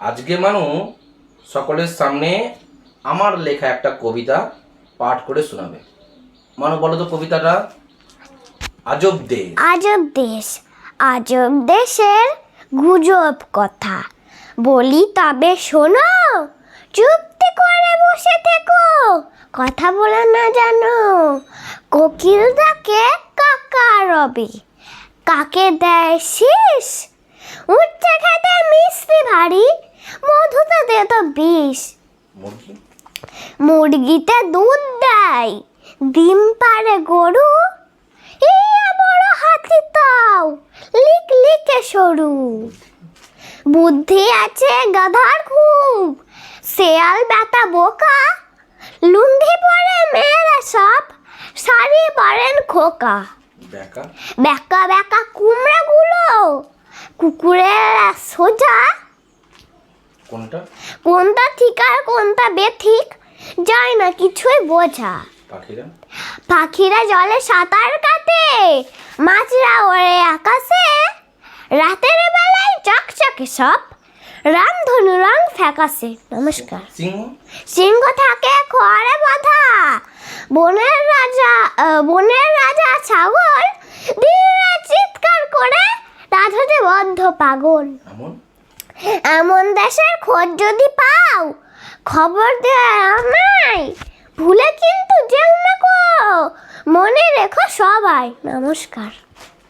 আজকে মানু সকলের সামনে আমার লেখা একটা কবিতা পাঠ করে শোনাবে। মানু, বলো তো কবিতাটা। আজব দেশ। আজব দেশ। আজব দেশের গুজব কথা। বলি তবে শোনো চুপটি করে বসে থেকো, কথা বলে না জানো। কোকিল ডাকে, কাকা রবি। কাকে দেয় শীষ? উঠছে খেতে মিষ্টি ভারী মধুতে তো বিষ মুরগি? মুরগিতে দুধ দেয়। ডিম পারে গরু। ইয়া বড় হাতি তাও। লিক লিকে সরু। বুদ্ধি আছে গাধার খুব। শেয়াল বেটা বোকা। লুঙ্গি পরে মেয়েরা সব। শাড়ি পরেন খোকা। বেকা? বেকা বেকা কুমড়াগুলো। কুকুরের সোজা। কোনটা? কোনটা ঠিক আর কোনটা বেঠিক যায় না কিছুই বোঝা। পাখিরা? পাখিরা জলে সাঁতার কাটে মাছরা ওড়ে আকাশে রাতের বেলায় চকচকে সব রামধনু রং ফ্যাকাশে। নমস্কার। সিংহ? সিংহ থাকে খোয়ারে বাঁধা বনের রাজা বনের রাজা ছাগল দিনে চিৎকার করে রাধতে বদ্ধ পাগল। এমন দাসের খোঁজ যদি পাও, খবর দেয় আমায় ভুলে কিন্তু যেও না কো মনে রেখো সবাই। নমস্কার।